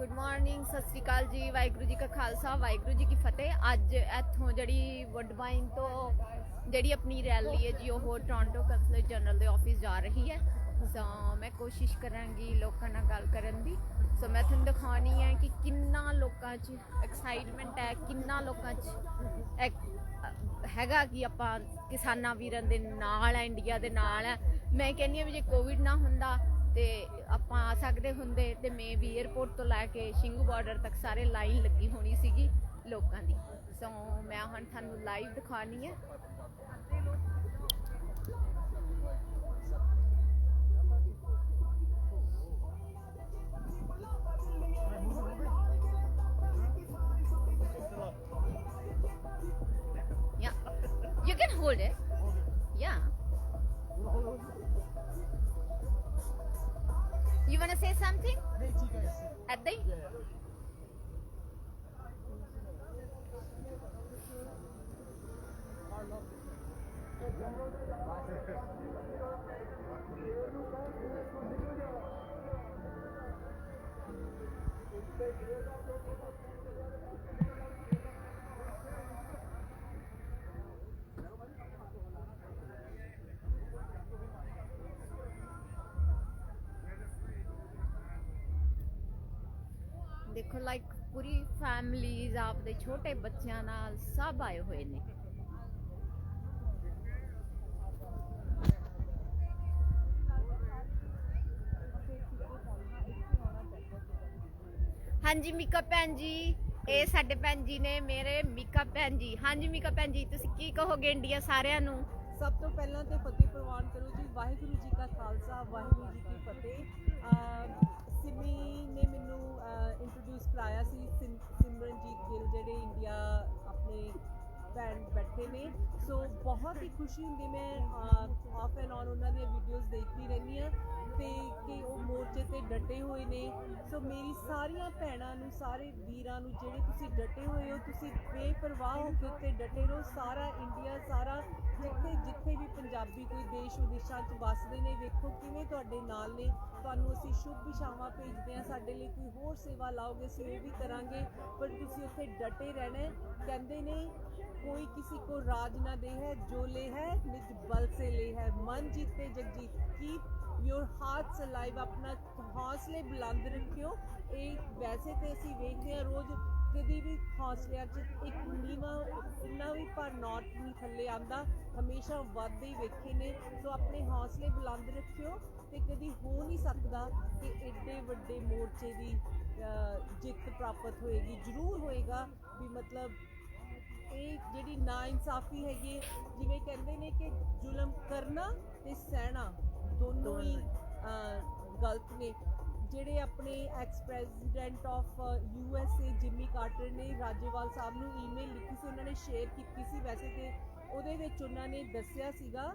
Good morning, Sat Sri ਅਕਾਲ ਜੀ, ਵਾਹਿਗੁਰੂ ਜੀ ਕਾ ਖਾਲਸਾ, ਵਾਹਿਗੁਰੂ ਜੀ ਕੀ ਫਤਿਹ। ਅੱਜ ਇੱਥੋਂ ਜਿਹੜੀ ਵੁੱਡਬਾਈਨ ਤੋਂ ਜਿਹੜੀ ਆਪਣੀ ਰੈਲੀ ਹੈ ਜੀ, ਉਹ ਟੋਰਾਂਟੋ ਕੰਸਲੇਟ ਜਨਰਲ ਦੇ ਆਫਿਸ ਜਾ ਰਹੀ ਹੈ। ਸੋ ਮੈਂ ਕੋਸ਼ਿਸ਼ ਕਰਾਂਗੀ ਲੋਕਾਂ ਨਾਲ ਗੱਲ ਕਰਨ ਦੀ। ਸੋ ਮੈਂ ਤੁਹਾਨੂੰ ਦਿਖਾਉਣੀ ਹੈ ਕਿ ਕਿੰਨਾ ਲੋਕਾਂ 'ਚ ਐਕਸਾਈਟਮੈਂਟ ਹੈ, ਕਿੰਨਾ ਲੋਕਾਂ 'ਚ ਇੱਕ ਹੈਗਾ ਕਿ ਆਪਾਂ ਕਿਸਾਨਾਂ ਵੀਰਾਂ ਦੇ ਨਾਲ ਹੈ, ਇੰਡੀਆ ਦੇ ਨਾਲ ਹੈ। ਮੈਂ ਕਹਿੰਦੀ ਹਾਂ ਵੀ ਜੇ ਕੋਵਿਡ ਨਾ ਹੁੰਦਾ ਤੇ ਆਪਾਂ ਆ ਸਕਦੇ ਹੁੰਦੇ ਤੇ ਮੇ ਵੀ 에어ਪੋਰਟ ਤੋਂ ਲੈ ਕੇ ਸ਼ਿੰਗੂ ਬਾਰਡਰ ਤੱਕ ਸਾਰੇ ਲਾਈਨ ਲੱਗੀ ਹੋਣੀ ਸੀਗੀ ਲੋਕਾਂ ਦੀ ਸੋ ਮੈਂ ਹੁਣ ਤੁਹਾਨੂੰ ਲਾਈਵ ਦਿਖਾਣੀ ਹੈ Yeah. You can hold it. Yeah. You want to say something? At the Thank ਦੇਖੋ ਲਾਈਕ ਪੂਰੀ ਫੈਮਲੀਜ਼ ਆਪਦੇ ਛੋਟੇ ਬੱਚਿਆਂ ਨਾਲ ਸਭ ਆਏ ਹੋਏ ਨੇ। ਹਾਂਜੀ, ਮੀਕਾ ਭੈਣ ਜੀ, ਇਹ ਸਾਡੇ ਭੈਣ ਜੀ ਨੇ, ਮੇਰੇ ਮੀਕਾ ਭੈਣ ਜੀ। ਹਾਂਜੀ, ਮੀਕਾ ਭੈਣ ਜੀ, ਤੁਸੀਂ ਕੀ ਕਹੋਗੇ ਇੰਡੀਆ ਸਾਰਿਆਂ ਨੂੰ? ਸਭ ਤੋਂ ਪਹਿਲਾਂ ਤੇ ਫਤਿਹ ਪ੍ਰਵਾਨ ਕਰੋ ਜੀ, ਵਾਹਿਗੁਰੂ ਜੀ ਕਾ ਖਾਲਸਾ, ਵਾਹਿਗੁਰੂ ਜੀ ਕੀ ਫਤਿਹ। ਸਿਮੀ ਨੇ ਮੈਨੂੰ ਇੰਟਰੋਡਿਊਸ ਕਰਾਇਆ ਸੀ ਸਿਮ- ਸਿਮਰਨਜੀਤ ਗਿੱਲ ਜਿਹੜੇ ਇੰਡੀਆ ਆਪਣੇ ਭੈਣ ਬੈਠੇ ਨੇ। ਸੋ ਬਹੁਤ ਹੀ ਖੁਸ਼ੀ ਹੁੰਦੀ ਮੈਂ ਆਫ ਐਂਡ ਔਨ ਉਹਨਾਂ ਦੀਆਂ ਵੀਡੀਓਜ਼ ਦੇਖਦੀ ਰਹਿੰਦੀ ਆ ਡਟੇ ਹੋਏ ਨੇ। ਸੋ ਮੇਰੀ ਸਾਰੀਆਂ ਭੈਣਾਂ ਨੂੰ, ਸਾਰੇ ਵੀਰਾਂ ਨੂੰ, ਜਿਹੜੇ ਤੁਸੀਂ ਡਟੇ ਹੋਏ ਹੋ, ਤੁਸੀਂ ਬੇਪਰਵਾਹ ਹੋ ਕੇ ਉੱਤੇ ਡਟੇ ਰਹੋ। ਸਾਰਾ ਇੰਡੀਆ, ਸਾਰਾ ਜਿੱਥੇ ਜਿੱਥੇ ਵੀ ਪੰਜਾਬੀ ਕੋਈ ਦੇਸ਼ ਵਿਦੇਸ਼ਾਂ 'ਚ ਵੱਸਦੇ ਨੇ, ਵੇਖੋ ਕਿਵੇਂ ਤੁਹਾਡੇ ਨਾਲ ਨੇ। ਤੁਹਾਨੂੰ ਅਸੀਂ ਸ਼ੁਭ ਵਿਸ਼ਾਵਾਂ ਭੇਜਦੇ ਹਾਂ। ਸਾਡੇ ਲਈ ਕੋਈ ਹੋਰ ਸੇਵਾ ਲਾਓਗੇ, ਅਸੀਂ ਉਹ ਵੀ ਕਰਾਂਗੇ। ਪਰ ਤੁਸੀਂ ਉੱਥੇ ਡਟੇ ਰਹਿਣਾ ਕਹਿੰਦੇ ਨੇ, ਕੋਈ ਕਿਸੇ ਕੋ ਰਾਜ ਨਾ ਦੇ ਹੈ ਜੋ ਲੈ ਹੈ ਨਿਜ ਬਲ ਸੇ ਲੈ ਹੈ ਮਨ ਜੀਤੇ ਜਗ ਕੀਪ ਯੋਰ ਹਾਰਟਸ ਅਲਾਈਵ। ਆਪਣਾ ਹੌਸਲੇ ਬੁਲੰਦ ਰੱਖਿਓ। ਇਹ ਵੈਸੇ ਤੇ ਅਸੀਂ ਵੇਖਦੇ ਹਾਂ ਰੋਜ਼ ਕਦੀ ਵੀ ਹੌਸਲਿਆਂ 'ਚ ਇੱਕ ਨੀਵਾਂ ਇੰਨਾ ਵੀ ਪਰ ਨੌਟ ਨਹੀਂ ਥੱਲੇ ਆਂਦਾ ਹਮੇਸ਼ਾ ਵੱਧਦੇ ਹੀ ਵੇਖੇ ਨੇ। ਸੋ ਆਪਣੇ ਹੌਸਲੇ ਬੁਲੰਦ ਰੱਖਿਓ ਤੇ ਕਦੀ ਹੋ ਨਹੀਂ ਸਕਦਾ ਕਿ ਐਡੇ ਵੱਡੇ ਮੋਰਚੇ ਦੀ ਜਿੱਤ ਪ੍ਰਾਪਤ ਹੋਏਗੀ। ਜ਼ਰੂਰ ਹੋਏਗਾ ਵੀ ਮਤਲਬ ਇਹ ਜਿਹੜੀ ਨਾ ਇਨਸਾਫੀ ਹੈਗੀ ਜਿਵੇਂ ਕਹਿੰਦੇ ਨੇ ਕਿ ਜ਼ੁਲਮ ਕਰਨਾ ਤੇ ਸਹਿਣਾ ਦੋਨੋਂ ਹੀ ਗਲਤ ਨੇ। ਜਿਹੜੇ ਆਪਣੇ ex president of U S A Jimmy Carter ਨੇ ਰਾਜੇਵਾਲ ਸਾਹਿਬ ਨੂੰ ਈਮੇਲ ਲਿਖੀ ਸੀ, ਉਹਨਾਂ ਨੇ ਸ਼ੇਅਰ ਕੀਤੀ ਸੀ ਵੈਸੇ ਤੇ, ਉਹਦੇ ਵਿੱਚ ਉਹਨਾਂ ਨੇ ਦੱਸਿਆ ਸੀਗਾ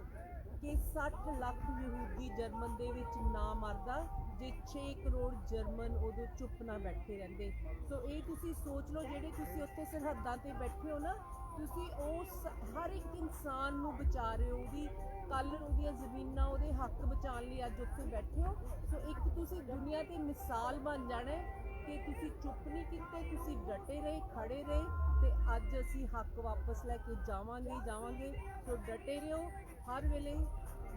ਕਿ 60 ਲੱਖ ਯਹੂਦੀ ਜਰਮਨ ਦੇ ਵਿੱਚ ਨਾ ਮਰਦਾ, ਜੇ 6 ਕਰੋੜ ਜਰਮਨ ਉਦੋਂ ਚੁੱਪ ਨਾ ਬੈਠੇ ਰਹਿੰਦੇ। ਸੋ ਇਹ ਤੁਸੀਂ ਸੋਚ ਲਓ, ਜਿਹੜੇ ਤੁਸੀਂ ਉੱਥੇ ਸਰਹੱਦਾਂ ਤੇ ਬੈਠੇ ਹੋ ਨਾ ਤੁਸੀਂ ਉਸ ਹਰ ਇੱਕ ਇਨਸਾਨ ਨੂੰ ਬਚਾ ਰਹੇ ਹੋ, ਉਹਦੀ ਕੱਲ ਉਹਦੀਆਂ ਜ਼ਮੀਨਾਂ, ਉਹਦੇ ਹੱਕ ਬਚਾਉਣ ਲਈ ਅੱਜ ਉੱਥੇ ਬੈਠੇ ਹੋ। ਸੋ ਇੱਕ ਤੁਸੀਂ ਦੁਨੀਆ ਤੇ ਮਿਸਾਲ ਬਣ ਜਾਣਾ ਕਿ ਤੁਸੀਂ ਚੁੱਪ ਨਹੀਂ ਕੀਤੇ, ਤੁਸੀਂ ਡਟੇ ਰਹੇ ਖੜੇ ਰਹੇ ਤੇ ਅੱਜ ਅਸੀਂ ਹੱਕ ਵਾਪਸ ਲੈ ਕੇ ਜਾਵਾਂਗੇ ਜਾਵਾਂਗੇ। ਸੋ ਡਟੇ ਰਹੋ ਹਰ ਵੇਲੇ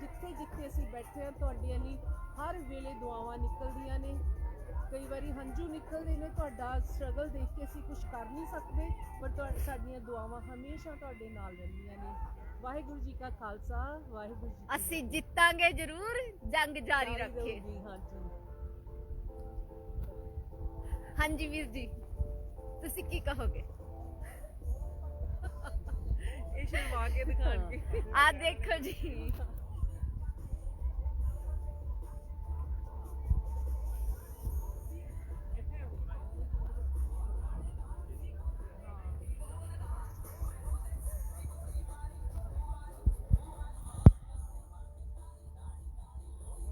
ਜਿੱਥੇ ਜਿੱਥੇ ਅਸੀਂ ਬੈਠੇ ਹਾਂ ਤੁਹਾਡੇ ਲਈ ਹਰ ਵੇਲੇ ਦੁਆਵਾਂ ਨਿਕਲਦੀਆਂ ਨੇ। ਕਈ ਵਾਰੀ ਹੰਝੂ ਨਿਕਲਦੇ ਨੇ ਤੁਹਾਡਾ ਸਟਰਗਲ ਦੇਖ ਕੇ ਅਸੀਂ ਕੁਝ ਕਰ ਨਹੀਂ ਸਕਦੇ ਪਰ ਤੁਹਾਡੀ ਸਾਡੀਆਂ ਦੁਆਵਾਂ ਹਮੇਸ਼ਾ ਤੁਹਾਡੇ ਨਾਲ ਰਹਿੰਦੀਆਂ ਨੇ। ਵਾਹਿਗੁਰੂ ਜੀ ਕਾ ਖਾਲਸਾ ਵਾਹਿਗੁਰੂ ਜੀ ਅਸੀਂ ਜਿੱਤਾਂਗੇ ਜ਼ਰੂਰ ਜੰਗ ਜਾਰੀ। ਰੱਖੇ। ਰਹੂਗੀ, ਹਾਂਜੀ। ਹਾਂਜੀ ਵੀਰ ਜੀ ਤੁਸੀਂ ਕੀ ਕਹੋਗੇ? ਇਹ ਸ਼ਰਮਾ ਕੇ ਦਿਖਾਣਗੇ। ਆ ਦੇਖੋ ਜੀ।